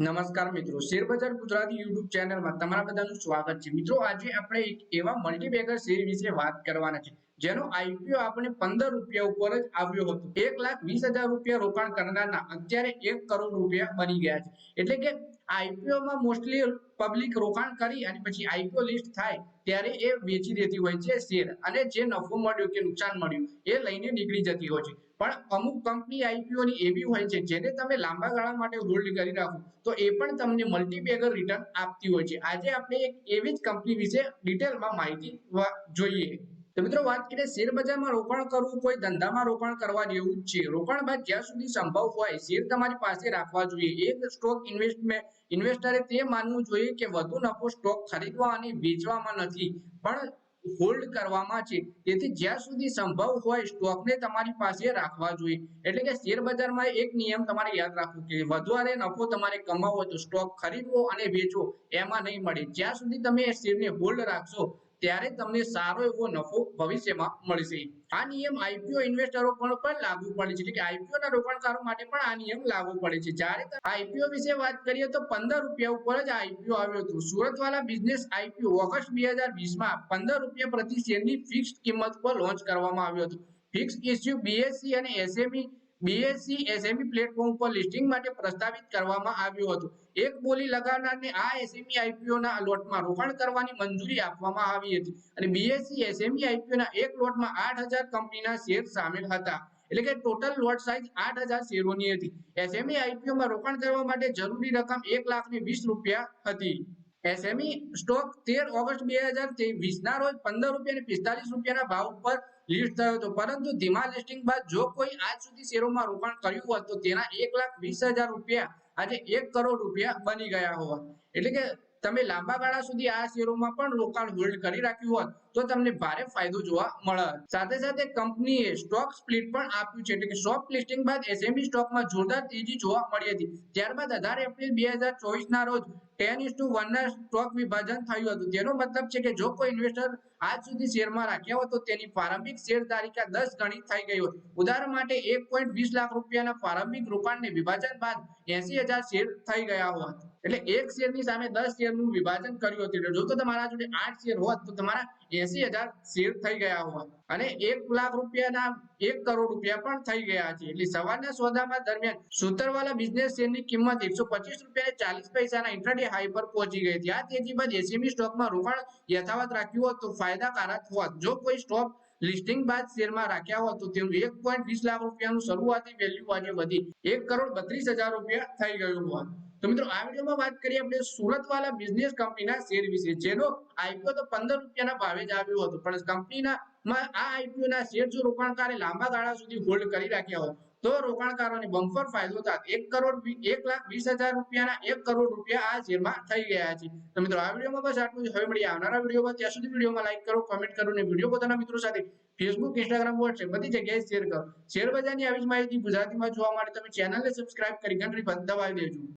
નમસ્કાર મિત્રો, શેરબજાર ગુજરાતી યુટ્યુબ ચેનલમાં તમારા બધાનું સ્વાગત છે. મિત્રો, આજે આપણે એક એવા મલ્ટીબેગર શેર વિશે વાત કરવાના છે. જેનો આઈપીઓ આપણે પંદર રૂપિયા ઉપર જ આવ્યો હતો. એક લાખ વીસ હજાર રૂપિયા રોકાણ કરનારના અત્યારે એક કરોડ રૂપિયા બની ગયા છે. એટલે કે આઈપીઓમાં મોસ્ટલી પબ્લિક રોકાણ કરી અને પછી આઈપીઓ લિસ્ટ થાય ત્યારે એ વેચી દેતી હોય છે શેર અને જે નફો મળ્યો કે નુકસાન મળ્યું એ લઈને નીકળી જતી હોય છે. પણ અમુક કંપની આઈપીઓ ની એવી હોય છે, જેને તમે લાંબા ગાળા માટે હોલ્ડ કરી રાખો, તો એ પણ તમને મલ્ટીબેગર રિટર્ન આપતી હોય છે. આજે આપણે એક એવી જ કંપની વિશે ડિટેલમાં માહિતી જોઈએ. તો મિત્રો વાત કરીએ શેરબજારમાં રોકાણ કરવું, કોઈ ધંધામાં રોકાણ કરવા જેવું છે. રોકાણ બાદ જ્યાં સુધી સંભવ હોય, શેર તમારી પાસે રાખવા જોઈએ. એક સ્ટોક ઇન્વેસ્ટમેન્ટ ઇન્વેસ્ટરે તે માનવું જોઈએ કે વધુ નફો સ્ટોક ખરીદવા અને વેચવામાં નથી, પણ હોલ્ડ કરવામાં છે. તેથી જ્યાં સુધી સંભવ હોય સ્ટોકને તમારી પાસે રાખવા જોઈએ. એટલે કે શેર બજારમાં એક નિયમ તમારે યાદ રાખવો કે વધારે નફો તમારે કમાવો તો સ્ટોક ખરીદવો અને વેચવો, એમાં નહીં મળે. જ્યાં સુધી તમે શેરને હોલ્ડ રાખશો ત્યારે તમને સારો એવો નફો ભવિષ્યમાં મળશે. આ નિયમ આઈપીઓ ઇન્વેસ્ટરો પણ લાગુ પડે છે. એટલે કે આઈપીઓ ના રોકાણકારો માટે પણ આ નિયમ લાગુ પડે છે. જ્યારે આઈપીઓ વિશે વાત કરીએ તો પંદર રૂપિયા ઉપર જ આઈપીઓ આવ્યો હતો. સુરતવાલા બિઝનેસ આઈપીઓ ઓગસ્ટ બે હજાર વીસમાં પંદર રૂપિયા પ્રતિ શેરની ફિક્સ્ડ કિંમત પર લોન્ચ કરવામાં આવ્યો હતો. ફિક્સ ઇસ્યુ બીએસસી અને એસએમઈ બીએસસી એસએમઈ પ્લેટફોર્મ પર લિસ્ટિંગ માટે પ્રસ્તાવિત કરવામાં આવ્યું હતું. એક બોલી લગાવનારને આ એસએમઈ આઈપીઓના લોટમાં રોકાણ કરવાની મંજૂરી આપવામાં આવી હતી. અને બીએસસી એસએમઈ આઈપીઓના એક લોટમાં આઠ કંપનીના શેર સામેલ હતા. એટલે કે ટોટલ લોટ સાઇઝ આઠ હજાર શેરોની હતી. એસએમઈ આઈપીઓમાં રોકાણ કરવા માટે જરૂરી રકમ એક લાખ ને વીસ રૂપિયા હતી. એસએમઈ સ્ટોક તેર ઓગસ્ટ બે હજાર વીસ ના રોજ પંદર રૂપિયા પિસ્તાલીસ રૂપિયાના ભાવ પર લિસ્ટ થયો હતો. પરંતુ ધીમા લિસ્ટિંગ બાદ જો કોઈ આજ સુધી શેરોમાં રોકાણ કર્યું હોત તો તેના એક લાખ વીસ હજાર રૂપિયા આજે એક કરોડ રૂપિયા બની ગયા હોત. એટલે કે તમે લાંબા ગાળા સુધી આ શેરોમાં પણ રોકાણ હોલ્ડ કરી રાખ્યું હોત તો તમને ભારે ફાયદો જોવા મળે સાથે સાથે કંપનીએ સ્ટોક સ્પ્લિટ પણ આપ્યું છે. એટલે કે સોફ્ટ લિસ્ટિંગ બાદ એસએમઈ સ્ટોકમાં જોરદાર તેજી જોવા મળી હતી. ત્યારબાદ અઢાર એપ્રિલ બે હજાર ચોવીસ ના રોજ વિભાજન જો તો કર્યું જો તમારા જોડે આઠ શેર હોત તો તમારા એસી હજાર શેર થઈ ગયા હોત. અને એક લાખ રૂપિયાના એક કરોડ રૂપિયા પણ થઈ ગયા છે. એટલે સવારના સોદામાં દરમિયાન સુતરવાલા બિઝનેસ શેરની કિંમત એકસો પચીસ રૂપિયા ચાલીસ પૈસાના ઇન્ટ્રાડે હાઈ પર પહોંચી ગઈ હતી. આ તેજી બાદ એસએમઈ સ્ટોકમાં રોકાણ યથાવત રાખ્યું હોત તો ફાયદાકારક હોત. જો કોઈ સ્ટોક લિસ્ટિંગ બાદ શેરમાં રાખ્યા હોત તો તેનું એક પોઈન્ટ વીસ લાખ રૂપિયાનું શરૂઆતી વેલ્યુ આજે વધી. એક કરોડ બત્રીસ હજાર રૂપિયા થઈ ગયું હોત. તો મિત્રો, આ વિડીયોમાં વાત કરીએ આપણે સુરતવાલા બિઝનેસ કંપનીના શેર વિશે. જેનો આઈપીઓ તો પંદર રૂપિયાના ભાવે જ આવ્યો હતો. પણ કંપનીના માં આ આઈપીઓ ના શેર જો રોકાણકારે લાંબા ગાળા સુધી હોલ્ડ કરી રાખ્યા હોય તો રોકાણકારોને બમ્પર ફાયદો થાય એક કરોડ એક લાખ વીસ હજાર રૂપિયાના એક કરોડ રૂપિયા આ શેરમાં થઈ ગયા છે. તો મિત્રો, આ વિડીયોમાં બસ આટલું જ. હવે મળી આવનારા વિડીયોમાં. ત્યાં સુધી વિડીયોમાં લાઈક કરો કમેન્ટ કરો અને વીડિયો પોતાના મિત્રો સાથે ફેસબુક ઇન્સ્ટાગ્રામ વોટ્સએપ બધી જગ્યાએ શેર કરો. શેર બજારની આવી જ માહિતી ગુજરાતીમાં જોવા માટે તમે ચેનલને સબસ્ક્રાઇબ કરી ઘંટડી દબાવી દેજો.